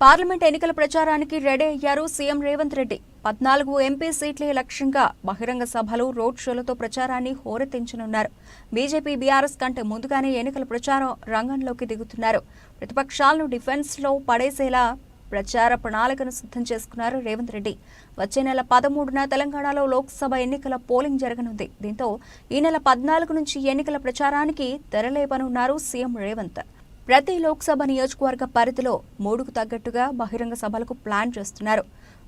Parliament ఎన్నికల ప్రచారానికి ready అయ్యారు సీఎం రేవంత్ రెడ్డి. పద్నాలుగు ఎంపీ సీట్లే లక్ష్యంగా బహిరంగ సభలు రోడ్ షోలతో ప్రచారాన్ని హోరెత్తించనున్నారు. బీజేపీ బీఆర్ఎస్ కంటే ముందుగానే ఎన్నికల ప్రచారం రంగంలోకి దిగుతున్నారు. ప్రతిపక్షాలను డిఫెన్స్లో పడేసేలా ప్రచార ప్రణాళికను సిద్ధం చేసుకున్నారు రేవంత్ రెడ్డి. వచ్చే నెల పదమూడున తెలంగాణలో లోక్సభ ఎన్నికల పోలింగ్ జరగనుంది. దీంతో ఈ నెల పద్నాలుగు నుంచి ఎన్నికల ప్రచారానికి తెరలేపనున్నారు సీఎం రేవంత్. ప్రతి లోక్సభ నియోజకవర్గ పరిధిలో మూడుకు తగ్గట్టుగా బహిరంగ సభలకు ప్లాన్ చేస్తున్నారు.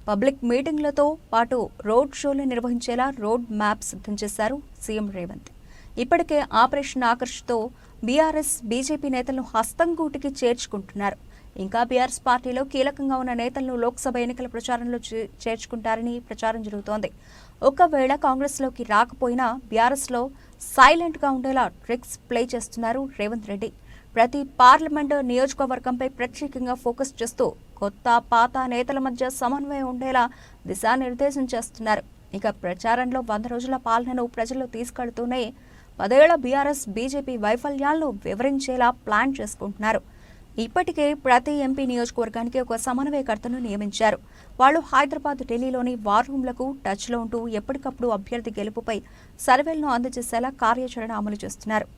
పబ్లిక్ మీటింగ్లతో పాటు రోడ్ షోలు నిర్వహించేలా రోడ్ మ్యాప్ సిద్ధం చేశారు సీఎం రేవంత్. ఇప్పటికే ఆపరేషన్ ఆకర్ష్తో బీఆర్ఎస్ బీజేపీ నేతలను హస్తంగూటికి చేర్చుకుంటున్నారు. ఇంకా బీఆర్ఎస్ పార్టీలో కీలకంగా ఉన్న నేతలను లోక్సభ ఎన్నికల ప్రచారంలో చే- చేర్చుకుంటారని ప్రచారం జరుగుతోంది. ఒకవేళ కాంగ్రెస్లోకి రాకపోయినా బీఆర్ఎస్లో సైలెంట్గా ఉండేలా ట్రిక్స్ ప్లే చేస్తున్నారు రేవంత్ రెడ్డి. ప్రతి పార్లమెంటు నియోజకవర్గంపై ప్రత్యేకంగా ఫోకస్ చేస్తూ కొత్త పాత నేతల మధ్య సమన్వయం ఉండేలా దిశానిర్దేశం చేస్తున్నారు. ఇక ప్రచారంలో వంద రోజుల పాలనను ప్రజలు తీసుకెళ్తూనే పదేళ్ళ బీఆర్ఎస్ బీజేపీ వైఫల్యాలను వివరించేలా ప్లాన్ చేసుకుంటున్నారు. ఇప్పటికే ప్రతి ఎంపీ నియోజకవర్గానికి ఒక సమన్వయకర్తను నియమించారు. వాళ్ళు హైదరాబాద్ ఢిల్లీలోని వార్ రూమ్లకు టచ్లో ఉంటూ ఎప్పటికప్పుడు అభ్యర్థి గెలుపుపై సర్వేలను అందజేసేలా కార్యాచరణ అమలు చేస్తున్నారు.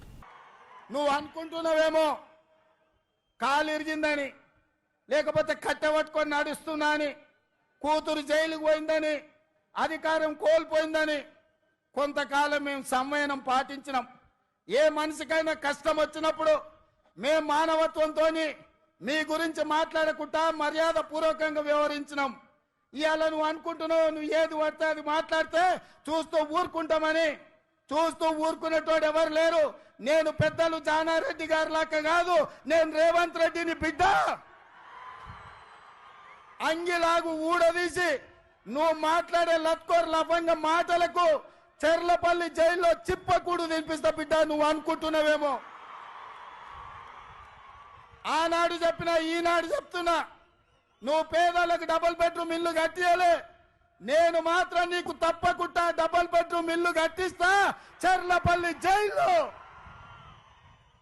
నువ్వు అనుకుంటున్నావేమో కాలు ఇరిగిందని లేకపోతే కట్టె పట్టుకొని నడుస్తున్నా అని కూతురు జైలుకు పోయిందని అధికారం కోల్పోయిందని కొంతకాలం మేము సంవయనం పాటించినాం. ఏ మనిషికైనా కష్టం వచ్చినప్పుడు మేము మానవత్వంతో మీ గురించి మాట్లాడకుండా మర్యాద పూర్వకంగా వ్యవహరించినాం. ఇవాళ నువ్వు అనుకుంటున్నావు నువ్వు ఏది పడితే అది మాట్లాడితే చూస్తూ ఊరుకుంటామని చూస్తూ ఊరుకునేటోడు ఎవరు లేరు. నేను పెద్దలు జానారెడ్డి గారి లాగా కాదు నేను రేవంత్ రెడ్డిని బిడ్డ. అంగిలాగు ఊడదీసి నువ్వు మాట్లాడే లత్కోర్ లఫంగ మాటలకు చెర్లపల్లి జైల్లో చిప్పకూడు తినిపిస్తా బిడ్డ నువ్వు అనుకుంటున్నావేమో. ఆనాడు చెప్పినా ఈనాడు చెప్తున్నా. నువ్వు పేదలకు డబుల్ బెడ్రూమ్ ఇల్లు కట్టియలే. నేను మాత్రం నీకు తప్పకుండా డబుల్ బెడ్రూమ్ ఇల్లు కట్టిస్తా చెర్లపల్లి జైల్లో.